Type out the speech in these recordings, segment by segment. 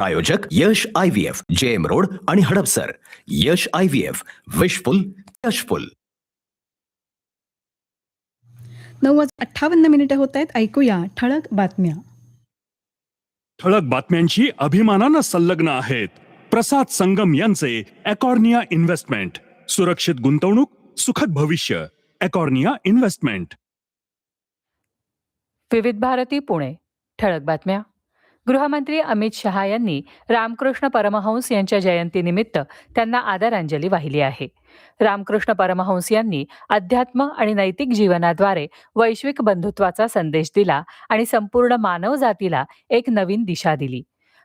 आयोजक Yash I V F J M road आणि Hadapsar. Yash I V F wishful यशफुल. नऊ वाज अठ्ठावन्न मिनिटं होत आहेत. ऐकूया ठळक बातम्या. ठळक बातम्यांशी अभिमानानं संलग्न आहेत प्रसाद संगम यांचे अकॉर्निया इन्व्हेस्टमेंट. सुरक्षित गुंतवणूक सुखद भविष्य अकॉर्निया इन्व्हेस्टमेंट. विविध भारती पुणे. ठळक बातम्या. गृहमंत्री अमित शहा यांनी रामकृष्ण परमहंस यांच्या जयंतीनिमित्त त्यांना आदरांजली वाहिली आहे. रामकृष्ण परमहंस यांनी अध्यात्म आणि नैतिक जीवनाद्वारे वैश्विक बंधुत्वाचा संदेश दिला आणि संपूर्ण मानवजातीला एक नवीन दिशा दिली.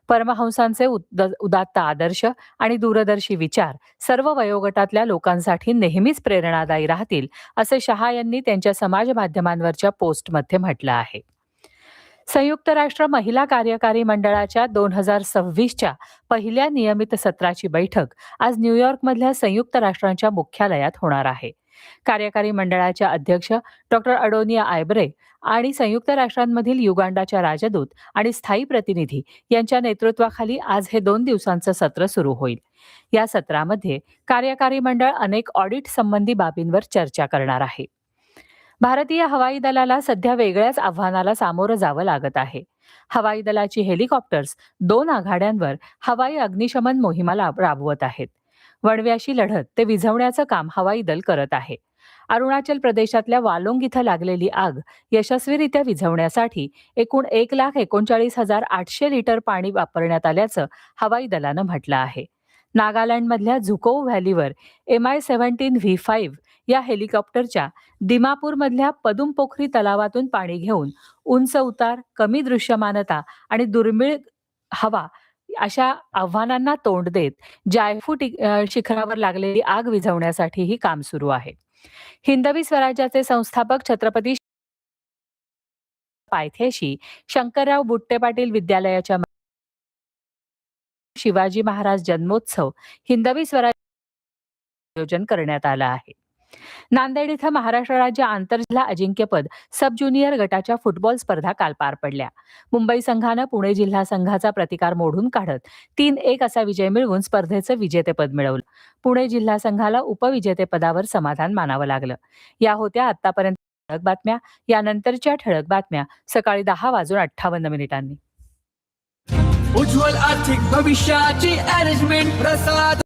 परमहंसांचे उद- उदात्त आदर्श आणि दूरदर्शी विचार सर्व वयोगटातल्या लोकांसाठी नेहमीच प्रेरणादायी राहतील असे शहा यांनी त्यांच्या समाज माध्यमांवरच्या पोस्टमध्ये म्हटलं आहे. संयुक्त राष्ट्र महिला कार्यकारी मंडळाच्या दोन हजार सव्वीसच्या पहिल्या नियमित सत्राची बैठक आज न्यूयॉर्कमधल्या संयुक्त राष्ट्रांच्या मुख्यालयात होणार आहे. कार्यकारी मंडळाच्या अध्यक्ष डॉक्टर अडोनिया आयब्रे आणि संयुक्त राष्ट्रांमधील युगांडाच्या राजदूत आणि स्थायी प्रतिनिधी यांच्या नेतृत्वाखाली आज हे दोन दिवसांचं सत्र सुरू होईल. या सत्रामध्ये कार्यकारी मंडळ अनेक ऑडिट संबंधी बाबींवर चर्चा करणार आहे. भारतीय हवाई दलाला सध्या वेगळ्याच आव्हानाला सामोरं जावं लागत आहे. हवाई दलाची हेलिकॉप्टर्स दोन आघाड्यांवर हवाई अग्निशमन मोहिमा राबवत आहेत. वणव्याशी लढत ते विझवण्याचं काम हवाई दल करत आहे. अरुणाचल प्रदेशातल्या वालोंग इथं लागलेली आग यशस्वीरित्या विझवण्यासाठी एकूण एक लाख एकोणचाळीस हजार आठशे लिटर पाणी वापरण्यात आल्याचं हवाई दलानं म्हटलं आहे. नागालँडमधल्या Zhukov व्हॅलीवर M I seventeen V five या हेलिकॉप्टरच्या दिमापूरमधल्या पदुमपोखरी तलावातून पाणी घेऊन उंच उतार कमी दृश्यमानता आणि दुर्मिळ हवा अशा आव्हानांना तोंड देत जायफू शिखरावर लागलेली आग विझवण्यासाठीही काम सुरू आहे. हिंदवी स्वराज्याचे संस्थापक छत्रपती पायथ्याशी शंकरराव बुट्टे पाटील विद्यालयाच्या शिवाजी महाराज जन्मोत्सव हिंदवी स्वराज आयोजन करण्यात आलं आहे. नांदेड इथं महाराष्ट्र राज्य आंतरजिल्हा अजिंक्यपद सब ज्युनियर गटाच्या फुटबॉल स्पर्धा काल पार पडल्या. मुंबई संघानं पुणे जिल्हा संघाचा प्रतिकार मोडून काढत तीन एक असा विजय मिळवून स्पर्धेचं विजेतेपद मिळवलं. पुणे जिल्हा संघाला उपविजेतेपदावर समाधान मानावं लागलं. या होत्या आतापर्यंत ठळक बातम्या. यानंतरच्या ठळक बातम्या सकाळी दहा वाजून अठ्ठावन्न मिनिटांनी. उज्ज्वल आर्थिक भविष्याची अरेंजमेंट प्रसाद.